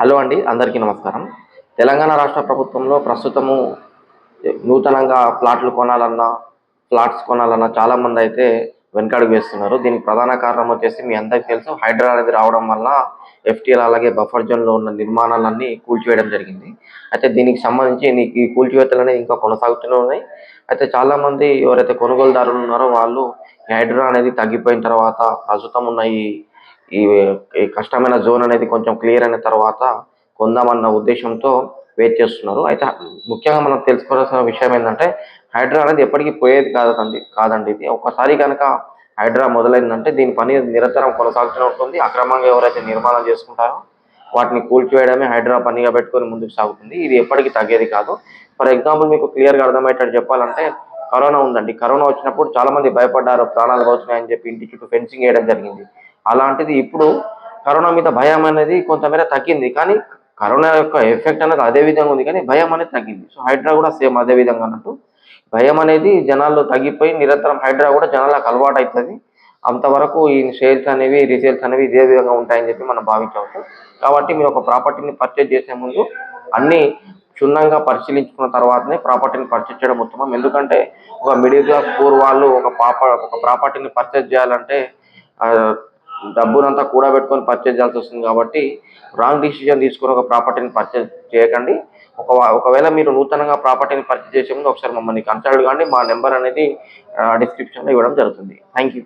Hello అండి అందరికీ నమస్కారం. తెలంగాణ రాష్ట్ర ప్రభుత్వంలో ప్రస్తుతము నూతనంగా ప్లాట్లు కొనాలన్నా ఫ్లాట్స్ కొనాలన్నా చాలా మంది అయితే వెనకడుగు వేస్తున్నారు. దీనికి ప్రధాన కారణం వచ్చేసి మీ అందరికీ తెలుసు హైడ్రా అనేది రావడం వల్ల ఎఫ్టీఎల్ అలాగే బఫర్ జోన్లో ఉన్న నిర్మాణాలన్నీ కూల్చివేయడం జరిగింది. అయితే దీనికి సంబంధించి నీకు ఈ కూల్చివేతలు అనేది ఇంకా కొనసాగుతూనే ఉన్నాయి. అయితే చాలామంది ఎవరైతే కొనుగోలుదారులు ఉన్నారో వాళ్ళు ఈ హైడ్రా అనేది తగ్గిపోయిన తర్వాత ప్రస్తుతం ఉన్న ఈ ఈ కష్టమైన జోన్ అనేది కొంచెం క్లియర్ అయిన తర్వాత కొందామన్న ఉద్దేశంతో వెయిట్ చేస్తున్నారు. అయితే ముఖ్యంగా మనం తెలుసుకోవాల్సిన విషయం ఏంటంటే హైడ్రా అనేది ఎప్పటికీ పోయేది కాదండి కాదండి ఇది. ఒకసారి కనుక హైడ్రా మొదలైందంటే దీని పని నిరంతరం కొనసాగుతూనే ఉంటుంది. అక్రమంగా ఎవరైతే నిర్మాణం చేసుకుంటారో వాటిని కూల్చివేయడమే హైడ్రా పనిగా పెట్టుకొని ముందుకు సాగుతుంది. ఇది ఎప్పటికీ తగ్గేది కాదు. ఫర్ ఎగ్జాంపుల్ మీకు క్లియర్గా అర్థమయ్యేటట్టు చెప్పాలంటే కరోనా ఉందండి. కరోనా వచ్చినప్పుడు చాలామంది భయపడ్డారు ప్రాణాలు పోతున్నాయని చెప్పి ఇంటి చుట్టూ ఫెన్సింగ్ వేయడం జరిగింది. అలాంటిది ఇప్పుడు కరోనా మీద భయం అనేది కొంతమేర తగ్గింది. కానీ కరోనా యొక్క ఎఫెక్ట్ అనేది అదే విధంగా ఉంది. కానీ భయం అనేది తగ్గింది. సో హైడ్రా కూడా సేమ్ అదే విధంగా అన్నట్టు. భయం అనేది జనాల్లో తగ్గిపోయి నిరంతరం హైడ్రా కూడా జనాలకు అలవాటు అవుతుంది అంతవరకు ఈ సేల్స్ అనేవి రీసేల్స్ అనేవి ఇదే విధంగా ఉంటాయని చెప్పి మనం భావించవచ్చు. కాబట్టి మీరు ఒక ప్రాపర్టీని పర్చేజ్ చేసే ముందు అన్ని క్షుణ్ణంగా పరిశీలించుకున్న తర్వాతనే ప్రాపర్టీని పర్చేజ్ చేయడం ఉత్తమం. ఎందుకంటే ఒక మిడిల్ క్లాస్ పూర్ వాళ్ళు ఒక పాప ఒక ప్రాపర్టీని పర్చేజ్ చేయాలంటే డబ్బునంతా కూడబెట్టుకొని పర్చేజ్ చేయాల్సి వస్తుంది కాబట్టి రాంగ్ డిసిజన్ తీసుకుని ఒక ప్రాపర్టీని పర్చేజ్ చేయకండి. ఒక ఒకవేళ మీరు నూతనంగా ప్రాపర్టీని పర్చేజ్ చేసే ముందు ఒకసారి మమ్మల్ని కన్సల్ట్ కానీ మా నెంబర్ అనేది డిస్క్రిప్షన్లో ఇవ్వడం జరుగుతుంది. Thank you